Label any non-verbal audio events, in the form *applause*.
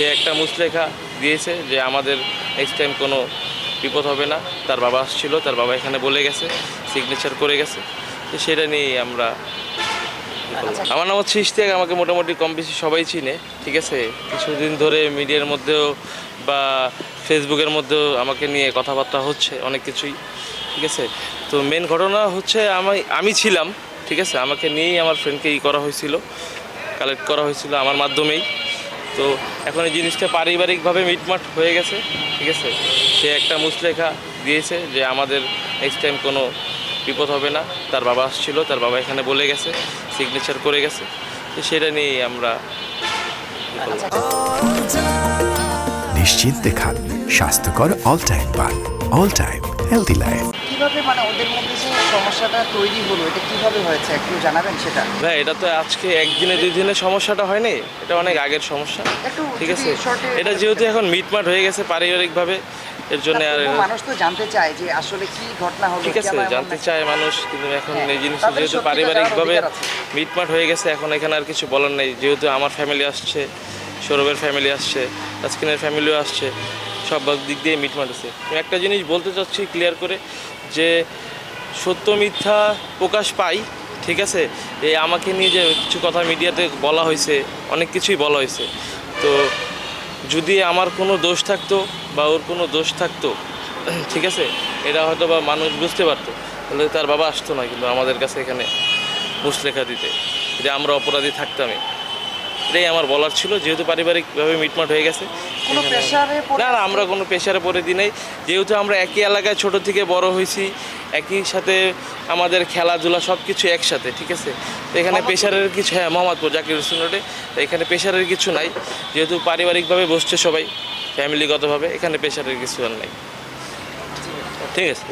সে একটা মুসলেখা দিয়েছে যে আমাদের নেক্সট টাইম কোনো বিপদ হবে না। তার বাবা আসছিল তার বাবা এখানে বলে গেছে সিগনেচার করে গেছে। তো সেটা নিয়েই আমরা আমার নাম হচ্ছে ইশতিয়াক আমাকে মোটামুটি কম বেশি সবাই চিনে ঠিক আছে? কিছুদিন ধরে মিডিয়ার মধ্যেও বা ফেসবুকের মধ্যেও আমাকে নিয়ে কথাবার্তা হচ্ছে অনেক কিছুই ঠিক আছে? তো মেন ঘটনা হচ্ছে আমি আমি ছিলাম ঠিক আছে? আমাকে নিয়েই আমার ফ্রেন্ডকে ই করা হয়েছিল কালেক্ট করা হয়েছিল আমার মাধ্যমেই। তো এখন এই জিনিসটা পারিবারিকভাবে মিটমাট হয়ে গেছে, ঠিক আছে? সে একটা মুসলেখা দিয়েছে যে আমাদের নেক্সট টাইম কোনো বিপদ হবে না। তার বাবা আসছিল, তার বাবা এখানে বলে গেছে সিগনেচার করে গেছে। তো সেটা নিয়েই আমরা। নিশ্চিন্তে খান, স্বাস্থ্যকর অল টাইম পান অল টাইম হেলদি লাইফ কীভাবে মানে ওদের মধ্যে যে সমস্যাটা তৈরি হলো এটা কীভাবে হয়েছে? একটু জানাবেন সেটা? ভাই এটা তো আজকে একদিনে দুই দিনে সমস্যাটা হয়নি? এটা অনেক আগের সমস্যা। ঠিক আছে? এটা যেহেতু এখন মিটমাট হয়ে গেছে পারিবারিকভাবে এর জন্য আর মানুষ তো জানতে চায় যে আসলে কি ঘটনা হলো ঠিক আছে জানতে চায় মানুষ কিন্তু এখন হ্যাঁ, এই জিনিসটা যেহেতু পারিবারিকভাবে মিটমাট হয়ে গেছে এখন এখানে আর কিছু বলার নেই। যেহেতু আমার ফ্যামিলি আসছে সৌরভের ফ্যামিলি আসছে তাসকিনের ফ্যামিলিও আসছে সব দিক দিয়ে মিটমাট আছে একটা জিনিস বলতে চাচ্ছি ক্লিয়ার করে যে সত্য মিথ্যা প্রকাশ পাই, ঠিক আছে? এই আমাকে নিয়ে যে কিছু কথা মিডিয়াতে বলা হয়েছে, অনেক কিছুই বলা হয়েছে। তো যদি আমার কোনো দোষ থাকতো বা ওর কোনো দোষ থাকতো, *clears throat* ঠিক আছে? এটা হয়তো বা মানুষ বুঝতে পারতো। তাহলে তার বাবা আসতো না কিন্তু আমাদের কাছে এখানে মুসলেখা দিতে। যে আমরা অপরাধী থাকতামই। এটাই আমার বলার ছিল, যেহেতু পারিবারিকভাবে মিটমাট হয়ে গেছে। কোনো প্রেশারে না না আমরা কোনো প্রেশারে পড়ে দিই নাই। যেহেতু আমরা একই এলাকায় ছোট থেকে বড় হয়েছি একই সাথে আমাদের খেলাধুলা সব কিছু একসাথে ঠিক আছে? তো এখানে প্রেশারের কিছু হ্যাঁ মোহাম্মদপুর জাকির হোসেন রোডে। তো এখানে প্রেশারের কিছু নাই। যেহেতু পারিবারিকভাবে বসছে সবাই ফ্যামিলিগতভাবে এখানে প্রেশারের কিছু আর নাই। ঠিক আছে